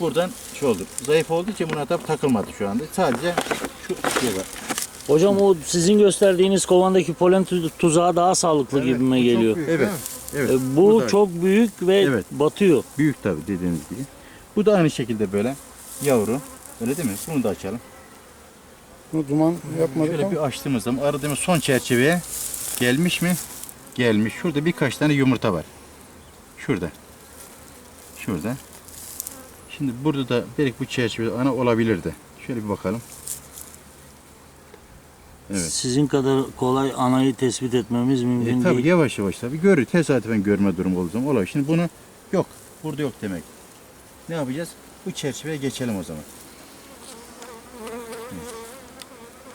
buradan şey oldu. Zayıf olduğu için buna tabi takılmadı şu anda. Sadece şu şey var. Hocam o sizin gösterdiğiniz kovandaki polen tu- tuzağı daha sağlıklı gibime geliyor. Evet. Evet. E, bu Bu da- çok büyük ve Evet. batıyor. Büyük tabi dediğiniz gibi. Bu da aynı şekilde böyle yavru. Öyle değil mi? Bunu da açalım. Bu duman yapmadık Şöyle ama. bir açtığımız zaman aradığımız son çerçeveye gelmiş mi? Gelmiş. Şurada birkaç tane yumurta var. Şurada. Şurada. Şimdi burada da belki bu çerçeve ana olabilirdi. Şöyle bir bakalım. Evet. Sizin kadar kolay anayı tespit etmemiz E, mümkün tabii değil. yavaş yavaş tabii görür. Tesadüfen görme durumu olduğu zaman olay. Şimdi bunu yok. Burada yok demek. Ne yapacağız? Bu çerçeveye geçelim o zaman.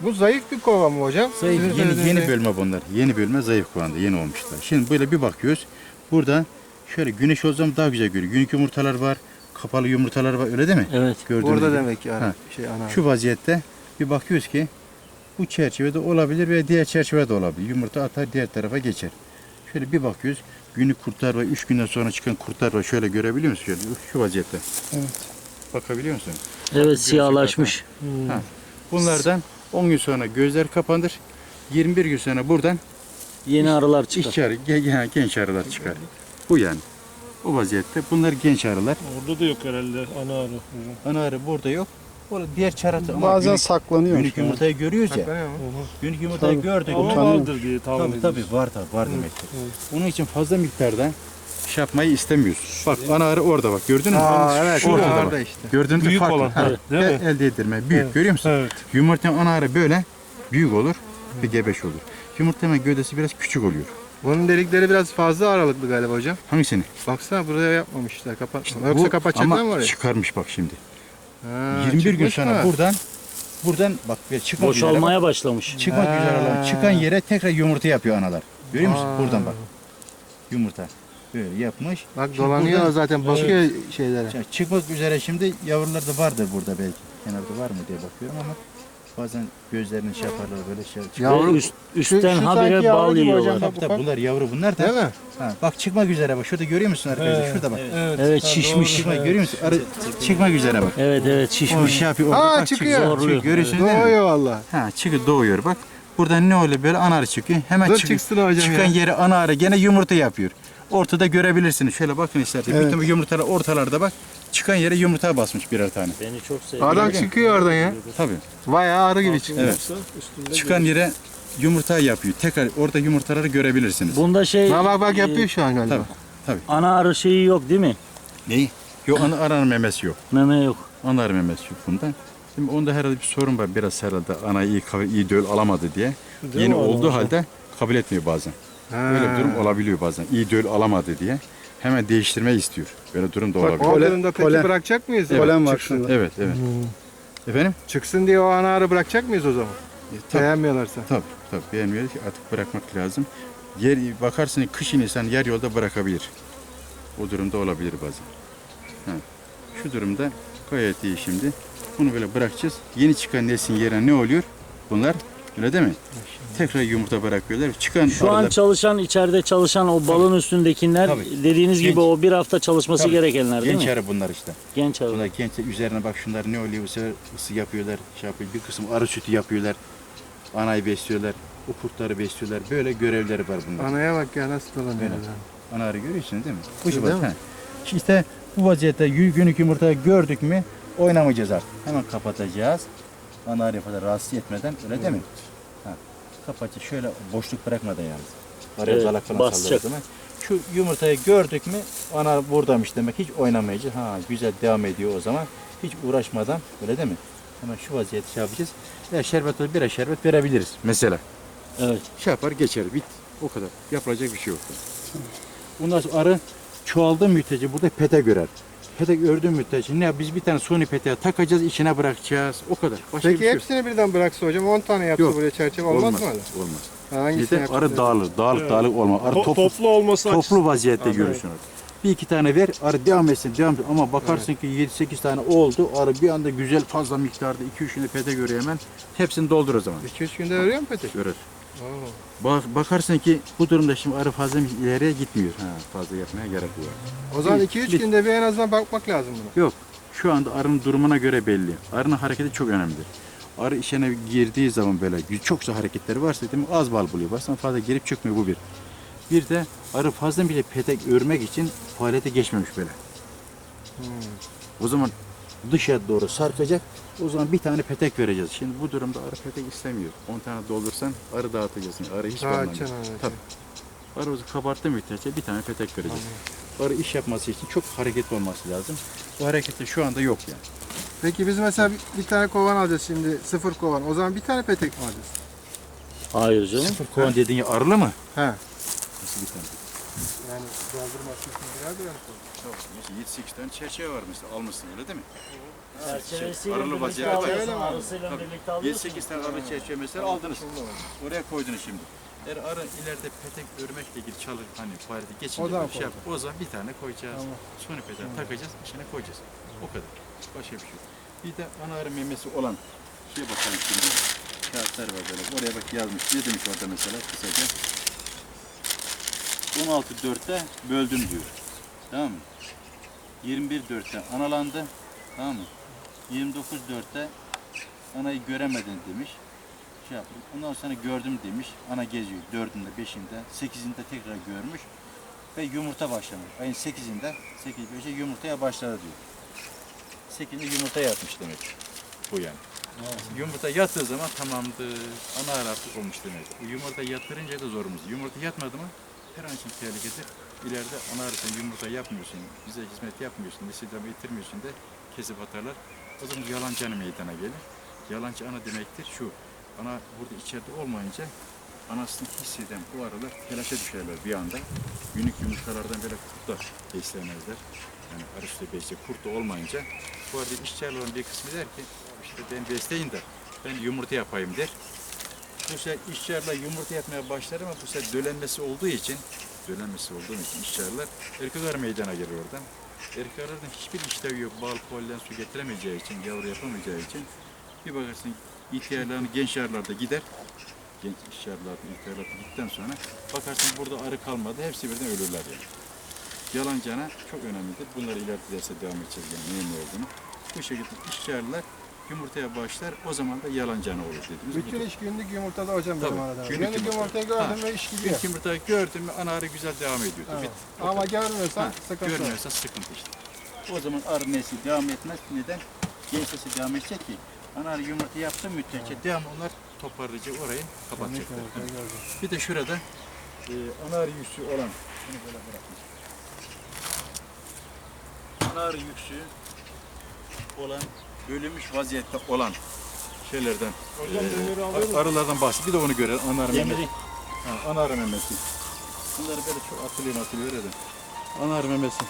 Bu zayıf bir kova mı hocam? Zayıf, Sizin yeni, yeni bölme bunlar. Yeni bölme zayıf kuvanda. Yeni olmuşlar. Şimdi böyle bir bakıyoruz. Burada şöyle güneş o zaman daha güzel görüyor. Günlük yumurtalar var. Kapalı yumurtalar var. Öyle değil mi? Evet. Gördüğünüz Burada gibi. demek yani Ha. şey ana. Şu vaziyette bir bakıyoruz ki bu çerçevede olabilir ve diğer çerçevede olabilir. Yumurta atar diğer tarafa geçer. Şöyle bir bakıyoruz. Günlük kurtlar var. Üç günden sonra çıkan kurtlar var. Şöyle görebiliyor musun? Şöyle şu vaziyette. Evet. Bakabiliyor musun? Evet siyahlaşmış. Ha. Bunlardan 10 gün sonra gözler kapanır. 21 gün sonra buradan Yeni arılar çıkar. İşçi arı, genç arılar çıkar. Bu yani. Bu vaziyette. Bunlar genç arılar. Orada da yok herhalde ana arı. Ana arı burada yok. Orada diğer çaratı ama Bazen günlük, saklanıyor. günlük yumurtayı görüyoruz ya. Günlük yumurtayı Tabii. gördük. Ama Utanıyor. vardır diye tahmin Tabii ediyoruz. tabii var tabii var demektir. Onun için fazla miktarda şey yapmayı istemiyoruz. Bak ana arı orada bak gördün mü? Aa evet. Şu ortada orada bak. işte. Gördün mü? Büyük Farklı. olan, Ha, evet, değil el- mi? Elde edilme. Büyük Evet. görüyor musun? Evet. Yumurtanın ana arı böyle büyük olur ve gebeş olur. Yumurtanın gövdesi biraz küçük oluyor. Bunun delikleri biraz fazla aralıklı galiba hocam. Hangisini? Baksana buraya yapmamışlar. Kapatmışlar. Yoksa Bu- kapatacaklar ama mı orayı? çıkarmış bak şimdi. Ha, 21 gün çıkmış sonra mı? buradan buradan bak bir çıkmak üzere bak. Boşalmaya başlamış. çıkmak Ha. üzere olan çıkan yere tekrar yumurta yapıyor analar. Görüyor musun? Aa. Buradan bak. Yumurta. Böyle yapmış. Bak Şimdi dolanıyor buradan- zaten bakıyor şeylere. Ya Çıkmak üzere şimdi yavrular da vardır burada belki. Kenarda var mı diye bakıyorum ama bazen gözlerini şey yaparlar böyle şey. çıkıyor. Yavru- üst, üstten şu habire sanki yavru bal gibi hocam, yiyorlar. bak. Tabii tabii bunlar yavru bunlar da. Değil mi? Ha, bak çıkmak üzere bak. Şurada görüyor musun arkadaşlar? Evet, Şurada bak. Evet. Evet Ha, şişmiş. doğru. Çıkmak görüyor musun? Arı, çıkmak üzere bak. Evet evet O şişmiş. şey yapıyor. orada Aa, bak, çıkıyor. Zorluyor. Görüyorsun değil mi? Doğuyor valla. Ha çıkıyor doğuyor bak. Buradan ne oluyor böyle ana arı çıkıyor. Hemen Dur çıkıyor. çıksın hocam Çıkan ya. yeri ana arı gene yumurta yapıyor. Ortada görebilirsiniz. Şöyle bakın isterseniz. Evet. Bütün bu yumurtalar ortalarda bak. Çıkan yere yumurta basmış birer tane. Beni çok sevdi. Adam çıkıyor oradan ya. Tabii. Bayağı arı gibi çıkıyor. Evet. Çıkan yere yumurta yapıyor. Tekrar orada yumurtaları görebilirsiniz. Bunda şey Bak bak bak e, yapıyor şu an galiba. Tabii. ana arı şeyi yok değil mi? Neyi? Yok ana arı memesi yok. Meme yok. Ana arı memesi yok bunda. Şimdi onda herhalde bir sorun var. Biraz herhalde ana iyi, iyi döl alamadı diye. Değil Yeni olduğu halde kabul etmiyor bazen. Böyle bir durum olabiliyor bazen. İyi döl alamadı diye. Hemen değiştirmeyi istiyor. Böyle durum da Bak olabiliyor. o Polen- durumda peki polen. bırakacak mıyız? Evet, Polen var çıksın. şurada. Evet, evet. Efendim? Çıksın diye o ana arı bırakacak mıyız o zaman? E, tabii, Beğenmiyorlarsa. tabii, tabii. Beğenmiyor ki artık bırakmak lazım. Yer, bakarsın kışın insan yer yolda bırakabilir. O durumda olabilir bazen. Ha. Şu durumda gayet iyi şimdi. Bunu böyle bırakacağız. Yeni çıkan neslin yerine ne oluyor? Bunlar öyle değil mi? Tekrar yumurta bırakıyorlar. Çıkan Şu an arılar- çalışan içeride çalışan o balın üstündekiler Tabii. dediğiniz Genç. gibi o bir hafta çalışması Tabii. gerekenler değil genç mi? arı bunlar işte. Genç arı. Bunlar genç üzerine bak şunlar ne oluyor bu sefer ısı yapıyorlar, şey yapıyor. Bir kısım arı sütü yapıyorlar. Anayı besliyorlar. O kurtları besliyorlar. Böyle görevleri var bunlar. Anaya bak ya nasıl dolanıyor. Evet. lan. Ana arı görüyorsunuz değil mi? Bu Değil şu mi? İşte bu vaziyette günlük yumurtayı gördük mü oynamayacağız artık. Hemen kapatacağız. Ana arıyı fazla rahatsız etmeden öyle değil mi? Ha. Kapatacağız. Şöyle boşluk bırakmadan yalnız. Araya Evet, falan değil mi? Şu yumurtayı gördük mü ana buradaymış demek. Hiç oynamayacağız. Ha güzel devam ediyor o zaman. Hiç uğraşmadan öyle değil mi? Hemen şu vaziyeti şey yapacağız. Ya şerbet olur, biraz şerbet verebiliriz mesela. Evet. Şey yapar geçer bit. O kadar. Yapılacak bir şey yok. Ondan sonra arı çoğaldığı müddetçe burada pete görer. Pete gördüğü müddetçe ne biz bir tane suni peteğe takacağız içine bırakacağız. O kadar. Başka Peki bir şey yok. hepsini birden bıraksa hocam 10 tane yapsa Yok. buraya çerçeve olmaz, mı öyle? Olmaz. Ha, Hangisini yapacak? arı dağılır. Dağılık Evet. dağılık olmaz. Arı To- toplu, toplu olması toplu vaziyette Evet. görürsün orada. Bir iki tane ver, arı devam etsin, devam etsin. Ama bakarsın ki 7-8 tane oldu, arı bir anda güzel fazla miktarda 2-3 günde pete görüyor hemen. Hepsini doldur o zaman. 2-3 günde örüyor mu petek? Görür. Bak, bakarsın ki bu durumda şimdi arı fazla ileriye gitmiyor. Ha, fazla yapmaya gerek yok. O zaman Bir- 2-3 bir- günde bir en azından bakmak lazım buna. Yok. Şu anda arının durumuna göre belli. Arının hareketi çok önemlidir. Arı içine girdiği zaman böyle çoksa hareketleri varsa değil mi, az bal buluyor. Bazen fazla girip çıkmıyor bu bir. Bir de arı fazla bile petek örmek için faaliyete geçmemiş böyle. O zaman dışa doğru sarkacak. O zaman bir tane petek vereceğiz. Şimdi bu durumda arı petek istemiyor. 10 tane doldursan arı dağıtacaksın. Arı hiç kalmıyor. Tabii. Arımızı kabarttı müddetçe bir tane petek vereceğiz. Arı iş yapması için çok hareketli olması lazım. Bu hareketi şu anda yok yani. Peki biz mesela bir, bir tane kovan alacağız şimdi. Sıfır kovan. O zaman bir tane petek mi alacağız? Hayır canım. Sıfır kovan dediğin ya arılı mı? He. Nasıl bir tane? Yani doldurması için birer birer kovan. Tamam. Mesela 7-8 tane çerçeve var mesela almışsın öyle değil mi? Çerçevesiyle Arılı birlikte var. alıyorsun. Arısıyla Tabii. birlikte alıyorsun. 7-8 tane arı çerçeve mesela aldınız. Oraya koydunuz şimdi. Eğer arı ileride petek örmekle ilgili çalır hani faaliyete geçince O zaman bir şey yap. O zaman bir tane koyacağız. Sonra petek takacağız, içine koyacağız. O kadar. Başka bir şey yok. Bir de ana arı memesi olan şeye bakalım şimdi. Kağıtlar var böyle. Oraya bak yazmış. Ne demiş orada mesela kısaca? 16.4'te böldüm diyor. Tamam mı? 21.4'te analandı. Tamam mı? 29.4'te anayı göremedin demiş. Şey yaptım. Ondan sonra gördüm demiş. Ana geziyor. Dördünde, beşinde, sekizinde tekrar görmüş. Ve yumurta başlamış. Ayın sekizinde, sekiz beşe yumurtaya başladı diyor. Sekizinde yumurta yatmış demek. Bu yani. Yumurta yattığı zaman tamamdır. Ana artık olmuş demek. Yumurta yatırınca da zorumuz. Yumurta yatmadı mı her an için tehlikedir. İleride ana arasında yumurta yapmıyorsun, bize hizmet yapmıyorsun, lisedeme itirmiyorsun de kesip atarlar. O zaman yalancı ana meydana gelir. Yalancı ana demektir şu. Ana burada içeride olmayınca anasını hisseden bu arılar telaşa düşerler bir anda. Günlük yumurtalardan böyle kurtlar beslenmezler. Yani arışta besle kurt da olmayınca bu arada işçilerin bir kısmı der ki işte ben besleyin de ben yumurta yapayım der. Bu sefer işçilerle yumurta yapmaya başlar ama bu sefer dölenmesi olduğu için dölenmesi olduğu için işçiler erkekler meydana gelir oradan. Erkeklerden hiçbir işlevi yok. Bal, pollen, su getiremeyeceği için, yavru yapamayacağı için bir bakarsın ihtiyarların genç arılarda gider. Genç işyarlarda, ihtiyarlarda gittikten sonra bakarsın burada arı kalmadı. Hepsi birden ölürler yani. Yalancı ana çok önemlidir. Bunları ileride derse devam edeceğiz yani neyin ne olduğunu. Bu şekilde işçiler yumurtaya başlar. O zaman da yalancı ana olur budur. Bütün iş günlük yumurtada hocam benim Tabii, arada. günlük Günlük, yumurta. yumurtayı gördüm Ha. ve iş gidiyor. İlk yumurtayı gördün mü ana arı güzel devam ediyor. Evet. Bitti. Ama görmüyorsan Ha, sıkıntı görmüyorsa sıkıntı işte. O zaman arı nesli devam etmez. Neden? Genç nesli devam edecek ki ana arı yumurta yaptı müddetçe devam onlar toparlayıcı orayı Günlük kapatacaklar. yumurtayı gördüm. Bir de şurada e, ana arı yüksü olan bunu böyle bırakmış. Ana arı yüksü olan bölünmüş vaziyette olan şeylerden e, arılardan bahset. Bir de onu görelim. Ana arı Demiri. memesi. Ha, ana arı memesi. Bunları böyle çok atılıyor atılıyor öyle de. Ana arı memesi.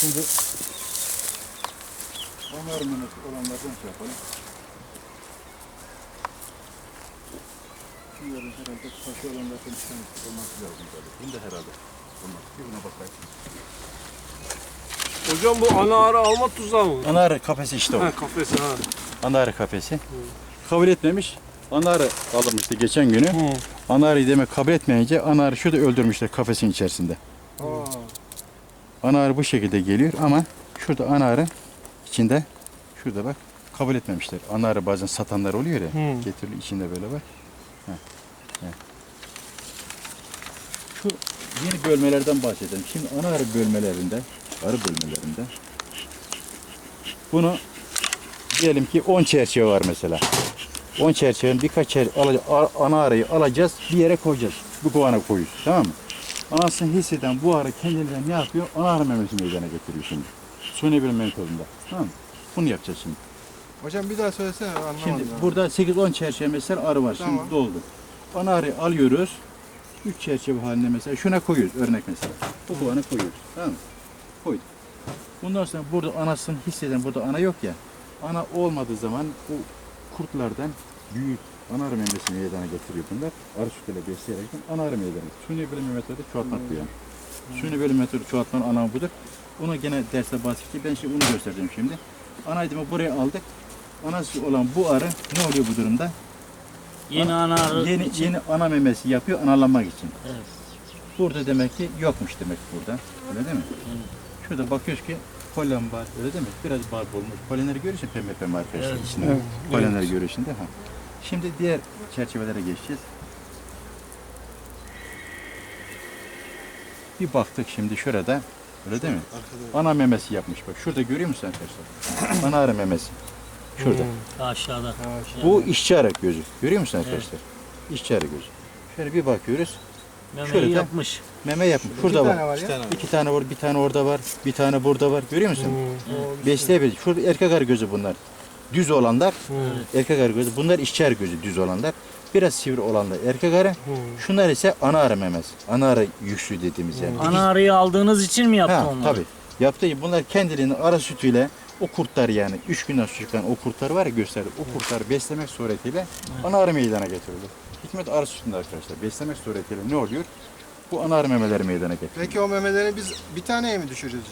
Şimdi ana arı memesi olanlardan şey yapalım. Şunların herhalde taşı olanlardan olması lazım tabii. Bunda herhalde. Olmaz. Bir buna bakayım. Hocam bu ana arı alma tuzağı mı? Ana arı kafesi işte o. Ha kafesi ha. Ana arı kafesi. Kabul etmemiş. Ana arı alınmıştı geçen günü. Hı. Ana arıyı demek kabul etmeyince ana arı şurada öldürmüşler kafesin içerisinde. Aa, Ana arı bu şekilde geliyor ama şurada ana arı içinde şurada bak kabul etmemişler. Ana arı bazen satanlar oluyor ya. Hı. Getirili içinde böyle bak. Heh, heh. Şu yeni bölmelerden bahsedelim. Şimdi ana arı bölmelerinde, arı bölmelerinde bunu diyelim ki 10 çerçeve var mesela. 10 çerçevenin birkaç çerçeve ana arıyı alacağız, bir yere koyacağız. Bu kovana koyuyoruz. Tamam mı? Anasını hisseden bu arı kendinden ne yapıyor? Ana arı memesi meydana getiriyor şimdi. Suni bir metodunda. Tamam mı? Bunu yapacağız şimdi. hocam bir daha söylesene anlamadım. Şimdi ben. burada 8-10 çerçeve mesela arı var. Tamam. Şimdi doldu. Ana arıyı alıyoruz. 3 çerçeve halinde mesela şuna koyuyoruz örnek mesela. Bu kovana koyuyoruz. Tamam mı? Koyduk. Bundan sonra burada anasını hisseden burada ana yok ya. Ana olmadığı zaman bu kurtlardan büyük ana arı memesi meydana getiriyor bunlar. Arı sütüyle besleyerekten ana arı meydana. Suni bölüm metodu çoğaltmak bu yani. Suni bölüm metodu çoğaltmanın anlamı budur. Onu gene derste bahsedeceğim. Ben şimdi onu göstereceğim şimdi. Anaydımı buraya aldık. Anası olan bu arı ne oluyor bu durumda? Yeni ana arı Yeni, için- yeni ana memesi yapıyor analanmak için. Evet. Burada demek ki yokmuş demek burada. Öyle değil mi? Şurada bakıyoruz ki polen var öyle değil mi? Biraz bal olmuş. Polenleri görüyorsun pembe pembe arkadaşlar Evet. içinde. Evet, Polenleri görüyorsun değil mi? Ha. Şimdi diğer çerçevelere geçeceğiz. Bir baktık şimdi şurada öyle değil mi? Ana memesi yapmış bak. Şurada görüyor musun arkadaşlar? Ana arı memesi. Şurada. Aşağıda. Bu işçi arı gözü. Görüyor musun arkadaşlar? İşçi arı gözü. Şöyle bir bakıyoruz. Memeyi Şöyle de- yapmış. Meme yapmış. İki Şurada tane var. var ya. İki tane var, bir tane orada var, bir tane burada var. Görüyor musun? Besleyebilir. Şurada erkek arı gözü bunlar. Düz olanlar, erkek arı gözü. Bunlar işçi arı gözü düz olanlar. Biraz sivri olanlar erkek arı. Şunlar ise ana arı memesi. Ana arı yüksü dediğimiz yani. Ana arıyı aldığınız için mi yaptı Ha, onları? tabii. Yaptığı bunlar kendilerinin ara sütüyle o kurtlar yani 3 günden sonra çıkan o kurtlar var ya gösterdi. O kurtları beslemek suretiyle ana arı meydana getirildi. Hikmet arı sütünde arkadaşlar. Beslemek suretiyle ne oluyor? Bu ana arı memeleri meydana getiriyor. Peki o memeleri biz bir taneye mi düşüreceğiz?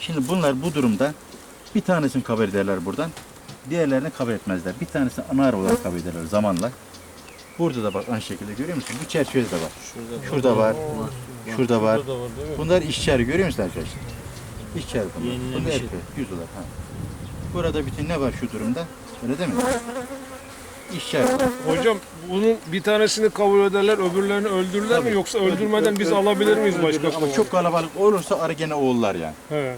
Şimdi bunlar bu durumda bir tanesini kabul ederler buradan. Diğerlerini kabul etmezler. Bir tanesini ana arı olarak kabul ederler zamanla. Burada da bak aynı şekilde görüyor musun? Bu çerçevede de var. Şurada var. Şurada var. Burada var değil mi? Bunlar işçi arı görüyor musun arkadaşlar? İşçi arı bunlar. Yenilemiş. Bunlar erkek, yüz olarak. Ha. Burada bütün ne var şu durumda? Öyle değil mi? Arı. Hocam bunun bir tanesini kabul ederler, öbürlerini öldürürler mi Tabii. yoksa öldürmeden biz alabilir miyiz başka Ama çok kalabalık olursa arı gene oğullar yani. He.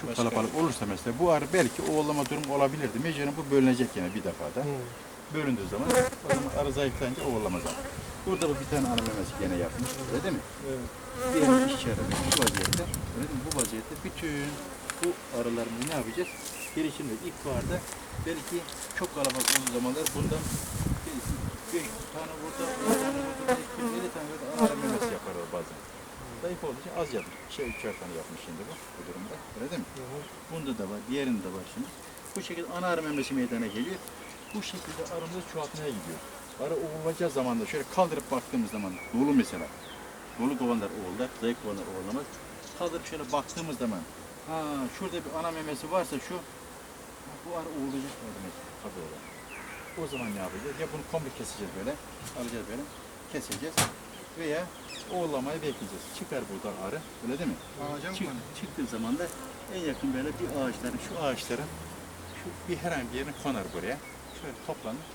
Çok kalabalık olursa mesela bu arı belki oğullama durumu olabilirdi. Mecburen bu bölünecek yine bir defada. Bölündüğü zaman o zaman arı zayıflayınca oğullamaz. Burada bu bir tane ana memesi gene yapmış. Öyle değil mi? Evet. Diğer işçi arı bu vaziyette. Öyle değil mi? Bu vaziyette bütün bu arılarımızı ne yapacağız? Gelişimde ilkbaharda belki çok kalabalık olduğu zamanlar bundan birisi beş tane burada, tane burada, beş, yedi tane burada ana arı memesi yaparlar bazen. Zayıf olduğu için az yapmış. Şey üçer tane yapmış şimdi bu, bu durumda. Öyle değil mi? Bunda da var, diğerinde de var şimdi. Bu şekilde ana arı memesi meydana geliyor. Bu şekilde arımızı çoğaltmaya gidiyor. Arı oğulacağı zaman da şöyle kaldırıp baktığımız zaman dolu mesela. Dolu kovanlar oğullar, zayıf kovanlar oğulamaz. Kaldırıp şöyle baktığımız zaman ha şurada bir ana memesi varsa şu bu arı oğulacak mı demek tabii olarak. O zaman ne yapacağız? Ya bunu komple keseceğiz böyle. Alacağız böyle. Keseceğiz. Veya oğulamayı bekleyeceğiz. Çıkar buradan arı. Öyle değil mi? Ağaca mı Çık, konuyor? çıktığı zaman da en yakın böyle bir ağaçların, şu ağaçların şu bir herhangi bir yerine konar buraya. Şöyle toplanır.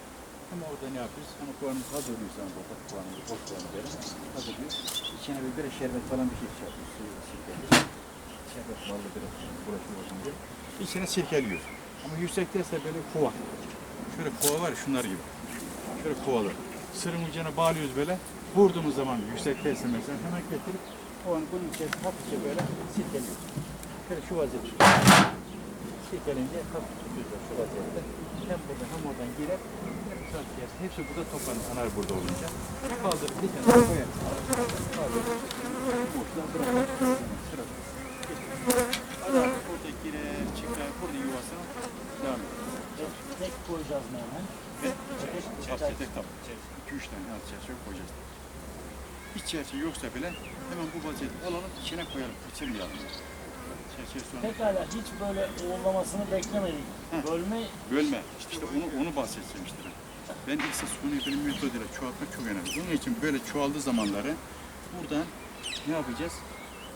Ama orada ne yapıyoruz? Hani kovanımız hazırlıyoruz ama burada kovanımızı, boş kovanı böyle hazırlıyoruz. İçine bir biraz şerbet falan bir şey yapıyoruz. Suyu İçine sirkeliyoruz. Ama yüksekteyse böyle kova. Şöyle kova var ya şunlar gibi. Şöyle kovalar. Sırın ucuna bağlıyoruz böyle. Vurduğumuz zaman yüksekteyse mesela hemen getirip o an bunun içerisine hafifçe böyle sirkeliyoruz. Şöyle şu vaziyette. Sirkelince hafif tutuyoruz şu vaziyette. Hem buradan hem oradan girer. Hepsi burada toplanır. Anar burada olunca. Kaldırıp bir tane koyarız. Kaldırıp boşluğa bırakırız. Sırada. Adam burada girer, Tek koyacağız mı hemen? Ve çerçeve tek tabi. İki üç tane alt çerçeve koyacağız. Hiç çerçeve yoksa bile hemen bu vaziyette alalım içine koyalım. Kaçırmayalım. Çerçeve Pekala hiç böyle oğullamasını beklemedik. Bölme bölme. İşte, işte onu onu bahsedeceğim işte ben. Esas konuyu benim metoduyla çoğaltmak çok önemli. Bunun için böyle çoğaldığı zamanları buradan ne yapacağız?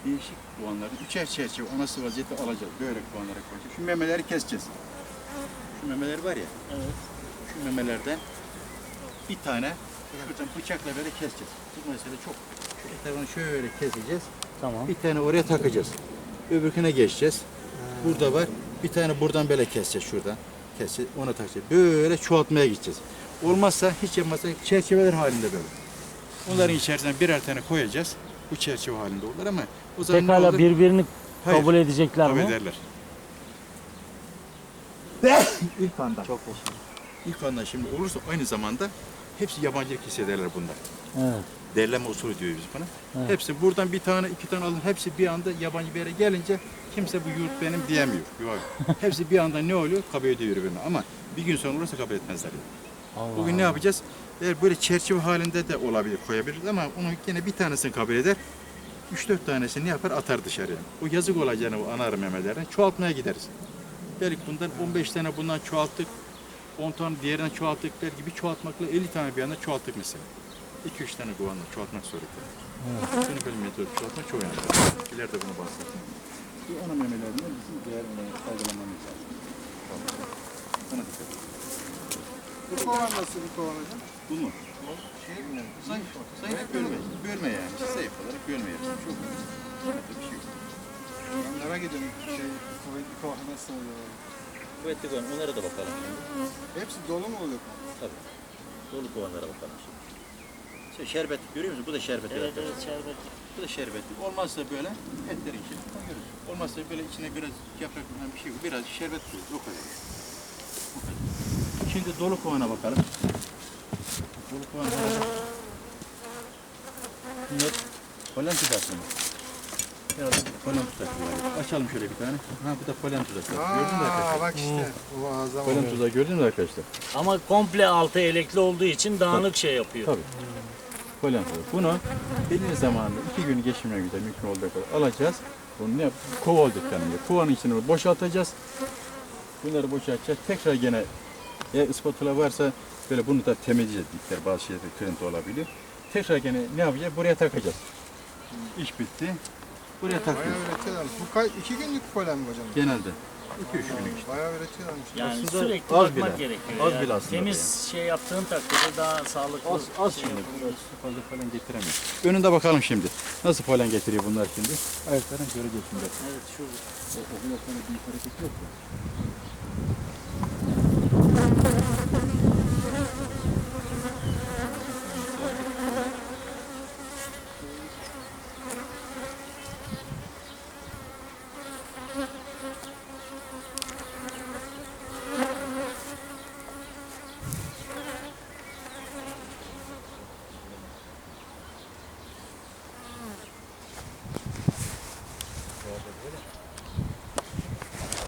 Değişik kovanları üçer çerçeve anası vaziyette alacağız. Böyle kovanlara koyacağız. Şu memeleri keseceğiz. Şu memeler var ya. Evet. Şu memelerden bir tane şuradan bıçakla böyle keseceğiz. Bu mesele çok. Şu etrafını şöyle keseceğiz. tamam. Bir tane oraya takacağız. Öbürküne geçeceğiz. Burada var. Bir tane buradan böyle keseceğiz şuradan. Keseceğiz. Ona takacağız. Böyle çoğaltmaya gideceğiz. Olmazsa hiç yapmazsa çerçeveler halinde böyle. Onların içerisine birer tane koyacağız. Bu çerçeve halinde olur ama o zaman ne Pekala olur? birbirini Hayır, kabul edecekler kabul mi? ederler. İlk anda. Çok İlk anda şimdi olursa aynı zamanda hepsi yabancılık hissederler bunlar. Evet. Derleme usulü diyoruz biz buna. Evet. Hepsi buradan bir tane iki tane alın. Hepsi bir anda yabancı bir yere gelince kimse bu yurt benim diyemiyor. Yok. hepsi bir anda ne oluyor? Kabul ediyor birbirini. Ama bir gün sonra olursa kabul etmezler. Allah Bugün ne yapacağız? Eğer böyle çerçeve halinde de olabilir, koyabiliriz ama onu yine bir tanesini kabul eder. 3-4 tanesini ne yapar? Atar dışarıya. O yazık olacağını bu ana arı memelerine çoğaltmaya gideriz. Belki bundan 15 tane bundan çoğalttık. 10 tane diğerinden çoğalttık. Belki bir çoğaltmakla 50 tane bir anda çoğalttık mesela. 2-3 tane kovanla çoğaltmak suretiyle. Şunu böyle metod çoğaltmak çok önemli. İleride bunu bahsedeyim. Bu ana memelerinden bizim diğer faydalanmamız lazım. Buna dikkat et. Bu kovan nasıl bir kovan hocam? Bu mu? Şey mi? Zayıf, zayıf bölme. Bölme yani. Zayıf olarak bölme yapsın. Çok bir şey yok. Ben merak ediyorum şey kuvvetli kovan nasıl oluyor? Kuvvetli kovan onlara da bakalım şimdi. Hepsi dolu mu oluyor? Tabii. Dolu kovanlara bakalım şimdi. Şey, şerbet görüyor musun? Bu da şerbet. Evet evet şerbet. Bu da şerbetli. Olmazsa böyle etlerin içine koyuyoruz. Olmazsa böyle içine biraz yaprak bir şey. Biraz şerbet koyuyoruz. O kadar. Şimdi dolu kovana bakalım. Dolu kovana bakalım. Bunlar polen tuzası mı? Herhalde polen var. Açalım şöyle bir tane. Ha bu da polen tuzası. Gördün mü Aa arkadaşlar? bak işte. Muazzam Polen tuzağı gördün mü arkadaşlar? Ama komple altı elekli olduğu için dağınık şey yapıyor. Tabii. Polen tuzağı. Bunu belirli zamanda iki gün geçirmeye güzel mümkün olduğu kadar alacağız. Bunu ne yap? Kova olduk tanımıyor. Kovanın bunu boşaltacağız. Bunları boşaltacağız. Tekrar gene eğer spatula varsa böyle bunu da temizleyeceğiz. Dikler bazı şeyler kırıntı olabilir. Tekrar gene ne yapacağız? Buraya takacağız. İş bitti. Buraya Bayağı takıyoruz. üretiyorlarmış. Bu kaç, iki günlük polen mi hocam? Genelde. 2-3 günlük işte. Bayağı üretiyorlarmış. Yani Aslında sürekli az bakmak bile. gerekiyor. Az yani. bile aslında Temiz şey yaptığın takdirde daha sağlıklı. Az, az şey şimdi. fazla polen getiremiyor. Önünde bakalım şimdi. Nasıl polen getiriyor bunlar şimdi? Ayaklarını göreceğiz şimdi. Evet şurada. O, o biraz sonra bir hareket yok mu?